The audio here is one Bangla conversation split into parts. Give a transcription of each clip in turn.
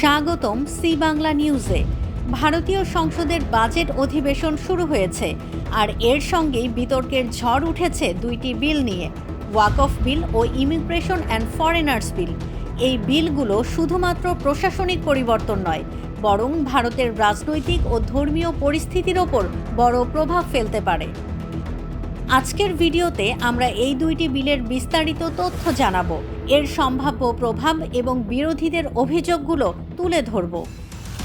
স্বাগতম সি বাংলা নিউজে। ভারতীয় সংসদের বাজেট অধিবেশন শুরু হয়েছে, আর এর সঙ্গেই বিতর্কের ঝড় উঠেছে দুইটি বিল নিয়ে। ওয়াকফ বিল ও ইমিগ্রেশন অ্যান্ড ফরেনার্স বিল। এই বিলগুলো শুধুমাত্র প্রশাসনিক পরিবর্তন নয়, বরং ভারতের রাজনৈতিক ও ধর্মীয় পরিস্থিতির ওপর বড় প্রভাব ফেলতে পারে। আজকের ভিডিওতে আমরা এই দুইটি বিলের বিস্তারিত তথ্য জানাব। এর সম্ভাব্য প্রভাব এবং বিরোধীদের অভিযোগগুলো তুলে ধরব।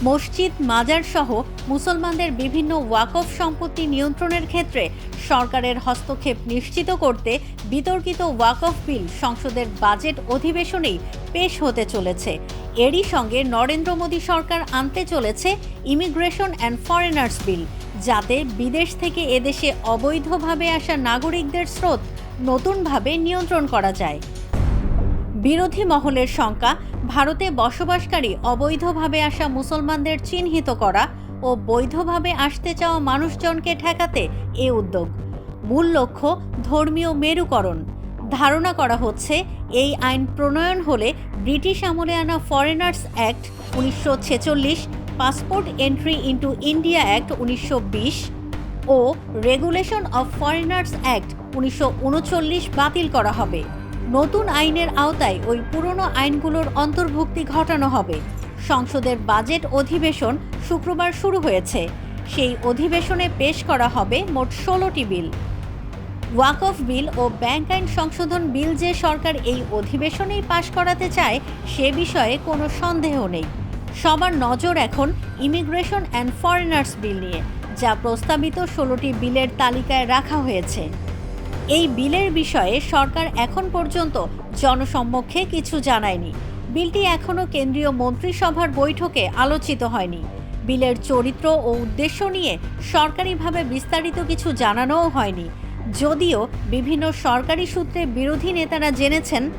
মসজিদ, মাজার সহ মুসলমানদের বিভিন্ন ওয়াকফ সম্পত্তি নিয়ন্ত্রণের ক্ষেত্রে সরকারের হস্তক্ষেপ নিশ্চিত করতে বিতর্কিত ওয়াকফ বিল সংসদের বাজেট অধিবেশনেই পেশ হতে চলেছে। এরই সঙ্গে নরেন্দ্র মোদী সরকার আনতে চলেছে ইমিগ্রেশন অ্যান্ড ফরেনার্স বিল যাতে বিদেশ থেকে এদেশে অবৈধভাবে আসা নাগরিকদের স্রোত নতুনভাবে নিয়ন্ত্রণ করা যায়। বিরোধী মহলের শঙ্কা, ভারতে বসবাসকারী অবৈধভাবে আসা মুসলমানদের চিহ্নিত করা ও বৈধভাবে আসতে চাওয়া মানুষজনকে ঠেকাতে এ উদ্যোগ। মূল লক্ষ্য ধর্মীয় মেরুকরণ। ধারণা করা হচ্ছে এই আইন প্রণয়ন হলে ব্রিটিশ আমলে আনা ফরেনার্স অ্যাক্ট উনিশশো ছেচল্লিশ, passport entry into India act উনিশশো বিশ ও রেগুলেশন অফ ফরেনার্স অ্যাক্ট উনিশশো উনচল্লিশ বাতিল করা হবে। নতুন আইনের আওতায় ওই পুরনো আইনগুলোর অন্তর্ভুক্তি ঘটানো হবে। সংসদের বাজেট অধিবেশন শুক্রবার শুরু হয়েছে। সেই অধিবেশনে পেশ করা হবে মোট ষোলোটি বিল। ওয়াকফ বিল ও ব্যাংক আইন সংশোধন বিল যে সরকার এই অধিবেশনেই পাশ করাতে চায়, সে বিষয়ে কোনো সন্দেহ নেই। সবার নজর এখন ইমিগ্রেশন অ্যান্ড ফরেনার্স বিল নিয়ে, যা প্রস্তাবিত ষোলোটি বিলের তালিকায় রাখা হয়েছে। এই বিলের বিষয়ে সরকার এখন পর্যন্ত জনসম্মুখে কিছু জানায়নি। বিলটি এখনও কেন্দ্রীয় মন্ত্রিসভার বৈঠকে আলোচিত হয়নি। বিলের চরিত্র ও উদ্দেশ্য নিয়ে সরকারিভাবে বিস্তারিত কিছু জানানোও হয়নি। যদিও বিভিন্ন সরকারি সূত্রে বিরোধী নেতারা জেনেছেন,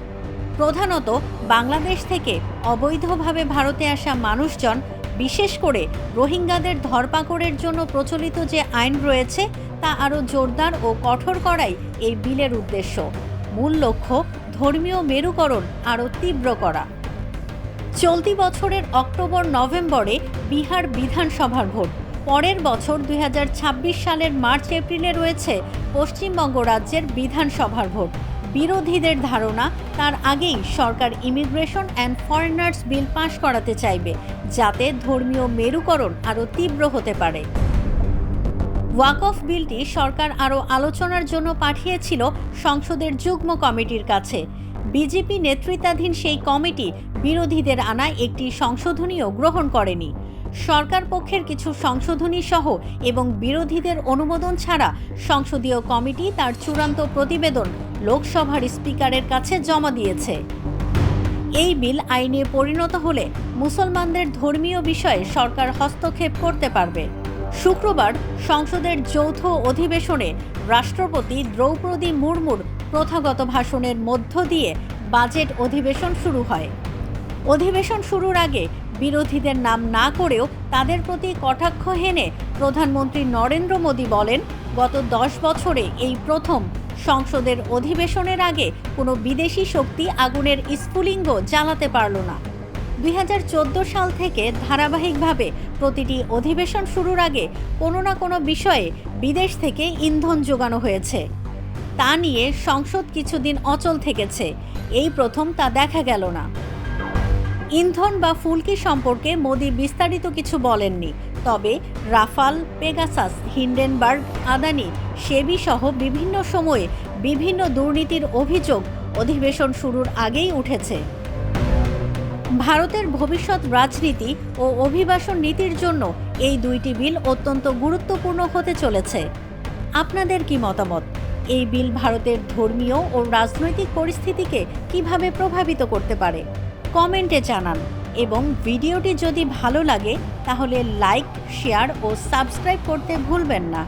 প্রধানত বাংলাদেশ থেকে অবৈধভাবে ভারতে আসা মানুষজন, বিশেষ করে রোহিঙ্গাদের ধরপাকড়ের জন্য প্রচলিত যে আইন রয়েছে, তা আরও জোরদার ও কঠোর করাই এই বিলের উদ্দেশ্য। মূল লক্ষ্য, ধর্মীয় মেরুকরণ আরও তীব্র করা। চলতি বছরের অক্টোবর নভেম্বরে বিহার বিধানসভার ভোট। পরের বছর দুই হাজার ছাব্বিশ সালের মার্চ এপ্রিলে রয়েছে পশ্চিমবঙ্গ রাজ্যের বিধানসভার ভোট। বিরোধীদের ধারণা, তার আগেই সরকার immigration and foreigners bill pass করাতে চাইবে, যাতে ধর্মীয় মেরুকরণ আরও তীব্র হতে পারে। ওয়াকফ বিলটি সরকার আরও আলোচনার জন্য পাঠিয়েছিল সংসদের যুগ্ম কমিটির কাছে। বিজেপি নেতৃত্বাধীন সেই কমিটি বিরোধীদের আনা একটি সংশোধনীও গ্রহণ করেনি। সরকার পক্ষের কিছু সংশোধনী সহ এবং বিরোধীদের অনুমোদন ছাড়া সংসদীয় কমিটি তার চূড়ান্ত প্রতিবেদন লোকসভার স্পিকারের কাছে জমা দিয়েছে। এই বিল আইনে পরিণত হলে মুসলমানদের ধর্মীয় বিষয়ে সরকার হস্তক্ষেপ করতে পারবে। শুক্রবার সংসদের যৌথ অধিবেশনে রাষ্ট্রপতি দ্রৌপদী মুর্মুর প্রথাগত ভাষণের মধ্য দিয়ে বাজেট অধিবেশন শুরু হয়। অধিবেশন শুরুর আগে বিরোধীদের নাম না করেও তাদের প্রতি কটাক্ষ হেনে প্রধানমন্ত্রী নরেন্দ্র মোদী বলেন, গত দশ বছরে এই প্রথম সংসদের অধিবেশনের আগে কোনো বিদেশি শক্তি আগুনের স্ফুলিঙ্গ জ্বালাতে পারল না। দুই হাজার চোদ্দ সাল থেকে ধারাবাহিকভাবে প্রতিটি অধিবেশন শুরুর আগে কোনো না কোনো বিষয়ে বিদেশ থেকে ইন্ধন যোগানো হয়েছে। তা নিয়ে সংসদ কিছুদিন অচল থেকেছে। এই প্রথম তা দেখা গেল না। ইন্ধন বা ফুলকি সম্পর্কে মোদি বিস্তারিত কিছু বলেননি। তবে Rafale, Pegasus, Hindenburg, Adani, SEBI সহ বিভিন্ন সময়ে বিভিন্ন দুর্নীতির অভিযোগ অধিবেশন শুরুর আগেই উঠেছে। ভারতের ভবিষ্যৎ রাজনীতি ও অভিবাসন নীতির জন্য এই দুইটি বিল অত্যন্ত গুরুত্বপূর্ণ হতে চলেছে। আপনাদের কি মতামত? এই বিল ভারতের ধর্মীয় ও রাজনৈতিক পরিস্থিতিকে কীভাবে প্রভাবিত করতে পারে? কমেন্টে জানান এবং ভিডিওটি যদি ভালো লাগে তাহলে লাইক, শেয়ার ও সাবস্ক্রাইব করতে ভুলবেন না।